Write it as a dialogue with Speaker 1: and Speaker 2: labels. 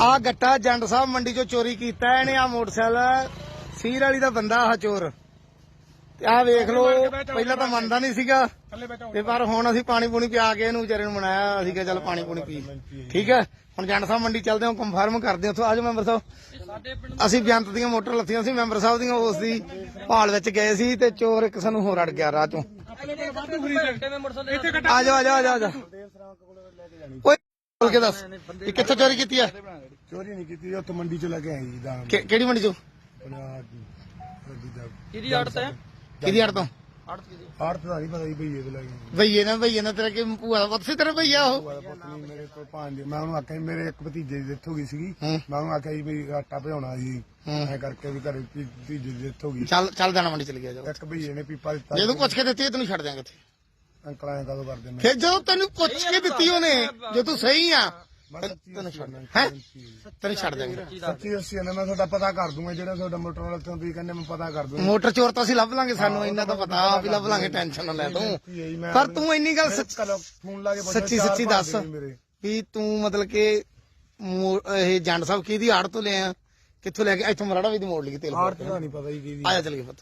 Speaker 1: ਆ ਗੱਟਾ ਜੰਡ ਸਾਹਿਬ ਮੰਡੀ ਚੋਂ ਚੋਰੀ ਕੀਤਾ ਇਹਨੇ ਆ ਮੋਟਰਸਾਈਕਲ ਸੀਰ ਵਾਲੀ ਦਾ ਬੰਦਾ ਆ ਚੋਰ। ਤੇ ਆ ਵੇਖ ਲਓ ਪਹਿਲਾਂ ਤਾਂ ਮੰਨਦਾ ਨਹੀਂ ਸੀਗਾ। ਤੇ ਪਰ ਹੁਣ ਅਸੀਂ ਪਾਣੀ ਪੂਣੀ ਪਿਆ ਕੇ ਇਹਨੂੰ ਵਿਚਾਰੇ ਨੂੰ ਮਨਾਇਆ ਅਸੀਂ ਕਿਹਾ ਚੱਲ ਪਾਣੀ ਪੂਣੀ ਪੀ। ਠੀਕ ਹੈ? ਹੁਣ ਜੰਡ ਸਾਹਿਬ ਮੰਡੀ ਚੱਲਦੇ ਹਾਂ ਕੰਫਰਮ ਕਰਦੇ ਹਾਂ। ਉੱਥੋਂ ਆਜੋ ਮੈਂਬਰ ਸਾਹਿਬ। ਅਸੀਂ ਬੇਅੰਤ ਦੀਆਂ ਮੋਟਰ ਲੱਥੀਆਂ ਸੀ ਮੈਂਬਰ ਸਾਹਿਬ ਦੀਆਂ ਉਸ ਦੀ ਭਾਲ ਵਿੱਚ ਗਏ ਸੀ ਤੇ ਚੋਰ ਇੱਕ ਸਾਨੂੰ ਹੋਰ ਅੜ ਗਿਆ ਰਾਹ ਚੋਂ। ਆ ਜਾਓ ਆ ਜਾਓ ਆ ਜਾਓ ਆ ਜਾਓ। ਓਏ ਕੇ ਦੱਸ ਇਹ ਕਿੱਥੋਂ ਚੋਰੀ ਕੀਤੀ ਹੈ?
Speaker 2: ਚੋਰੀ ਨਹੀਂ ਕੀਤੀ ਉੱਥੇ ਮੰਡੀ ਚ ਲੈ ਕੇ ਆਈ ਦਾ
Speaker 1: ਕਿ- ਕਿਹੜੀ ਮੰਡੀ ਚੋਂ?
Speaker 3: ਕਿਹਦੀ ਆੜਤ ਹੈ?
Speaker 1: ਕਿਹਦੀ ਅੜ ਤੋਂ?
Speaker 2: ਆੜਤ ਦਾ ਨਹੀਂ ਪਤਾ ਹੀ ਭਈਏ ਤੇ ਲੱਗੀ
Speaker 1: ਭਈਏ ਨਾ ਭਈਏ ਨਾ ਤੇਰਾ ਕਿ ਭੂਆ ਦਾ ਪੁੱਤ ਸੀ ਤੇਰਾ ਭਈਆ ਉਹ?
Speaker 2: ਪਤਨੀ ਮੇਰੇ ਕੋਲ ਪੰਜ ਮੈਂ ਉਹਨੂੰ ਆਖਿਆ ਸੀ, ਮੇਰੇ ਇੱਕ ਭਤੀਜੇ ਦੀ ਡੈਥ ਹੋ ਗਈ ਸੀਗੀ।
Speaker 1: ਹੂੰ।
Speaker 2: ਮੈਂ ਉਹਨੂੰ ਆਖਿਆ ਸੀ ਵੀ ਆਟਾ ਭਿਉਣਾ ਸੀ
Speaker 1: ਹੂੰ।
Speaker 2: ਐ ਕਰਕੇ ਵੀ ਘਰੇ ਭਤੀ- ਭਤੀਜੇ ਦੀ ਡੈਥ ਹੋ ਗਈ।
Speaker 1: ਚੱਲ ਚੱਲ ਦਾਣਾ ਮੰਡੀ ਚਲੀ ਗਿਆ ਜਾ
Speaker 2: ਇੱਕ ਭਈਏ ਨੇ ਪੀਪਾ ਦਿੱਤਾ
Speaker 1: ਜੇ। ਤੂੰ ਪੁੱਛ ਕੇ ਦਿੱਤੀ ਤੈਨੂੰ ਛੱਡ ਦਿਆਂਗੇ ਇੱਥੇ
Speaker 2: ਅੰਕਲ ਐ ਕਦੋਂ ਕਰਦੇ ਮੈਂ
Speaker 1: ਫਿਰ ਜਦੋਂ ਤੈਨੂੰ ਪੁੱਛ ਕੇ ਦਿੱਤੀ ਉਹਨੇ ਜੇ ਤੂੰ ਸਹੀ ਆ ਤੈਨੂੰ ਛੱਡ
Speaker 2: ਦੱਸੀ
Speaker 1: ਹੈ? ਤੈਨੂੰ ਛੱਡ ਦਿਆਂਗੇ
Speaker 2: ਸੱਚੀ ਦੱਸੀ ਨੇ ਮੈਂ ਤੁਹਾਡਾ ਪਤਾ ਕਰ ਦੂੰਗਾ ਜਿਹੜਾ ਤੁਹਾਡਾ ਮੋਟਰ ਵਾਲਾ ਤੋਂ ਤੁਸੀਂ ਕਹਿੰਦੇ ਮੈਂ ਪਤਾ ਕਰ ਦੂੰਗਾ
Speaker 1: ਮੋਟਰ ਚੋਰ ਤਾਂ ਅਸੀਂ ਲੱਭ ਲਾਂਗੇ ਸਾਨੂੰ ਇੰਨਾ ਤਾਂ ਪਤਾ ਵੀ ਲੱਭ ਲਾਂਗੇ ਟੈਨਸ਼ਨ ਨਾ ਲੈ ਤੂੰ। ਪਰ ਤੂੰ ਇੰਨੀ ਗੱਲ ਸੱਚ ਸੱਚੀ ਦੱਸ। ਵੀ ਤੂੰ ਮਤਲਬ ਕਿ ਇਹ ਜੰਡ ਸਾਹਿਬ ਕਿਹਦੀ ਆੜ ਤੋਂ ਲਿਆ? ਕਿੱਥੋਂ ਲੈ ਕੇ ਇੱਥੋਂ ਮਰਾੜਾ ਵੀ ਦੀ ਮੋੜ ਲਈ ਤੇਲ ਕੇ।
Speaker 2: ਦਾ ਨਹੀਂ ਪਤਾ ਹੀ ਕੀ
Speaker 1: ਆ ਜਾ ਪੁੱਤ।